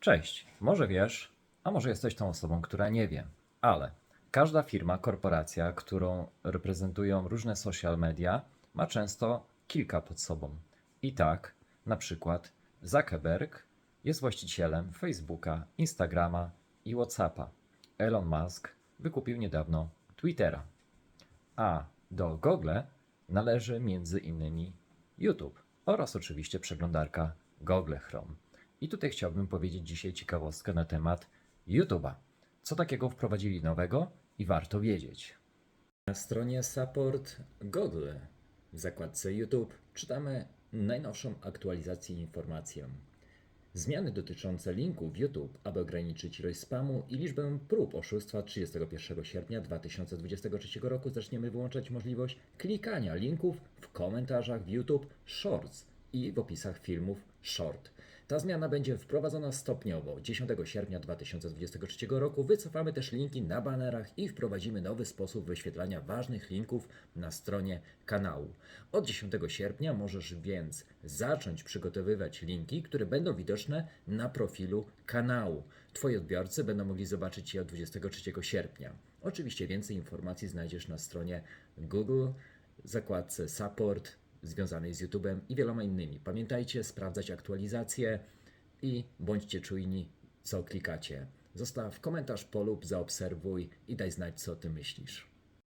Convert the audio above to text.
Cześć, może wiesz, a może jesteś tą osobą, która nie wie, ale każda firma, korporacja, którą reprezentują różne social media, ma często kilka pod sobą. I tak, na przykład Zuckerberg jest właścicielem Facebooka, Instagrama i WhatsAppa. Elon Musk wykupił niedawno Twittera. A do Google należy między innymi YouTube oraz oczywiście przeglądarka Google Chrome. I tutaj chciałbym powiedzieć dzisiaj ciekawostkę na temat YouTube'a. Co takiego wprowadzili nowego i warto wiedzieć. Na stronie Support Google w zakładce YouTube czytamy najnowszą aktualizację i informację. Zmiany dotyczące linków YouTube, aby ograniczyć ilość spamu i liczbę prób oszustwa 31 sierpnia 2023 roku zaczniemy wyłączać możliwość klikania linków w komentarzach w YouTube Shorts i w opisach filmów Short. Ta zmiana będzie wprowadzona stopniowo. 10 sierpnia 2023 roku wycofamy też linki na banerach i wprowadzimy nowy sposób wyświetlania ważnych linków na stronie kanału. Od 10 sierpnia możesz więc zacząć przygotowywać linki, które będą widoczne na profilu kanału. Twoi odbiorcy będą mogli zobaczyć je od 23 sierpnia. Oczywiście więcej informacji znajdziesz na stronie Google, zakładce Support związanej z YouTube'em i wieloma innymi. Pamiętajcie sprawdzać aktualizacje i bądźcie czujni, co klikacie. Zostaw komentarz, polub, zaobserwuj i daj znać, co ty myślisz.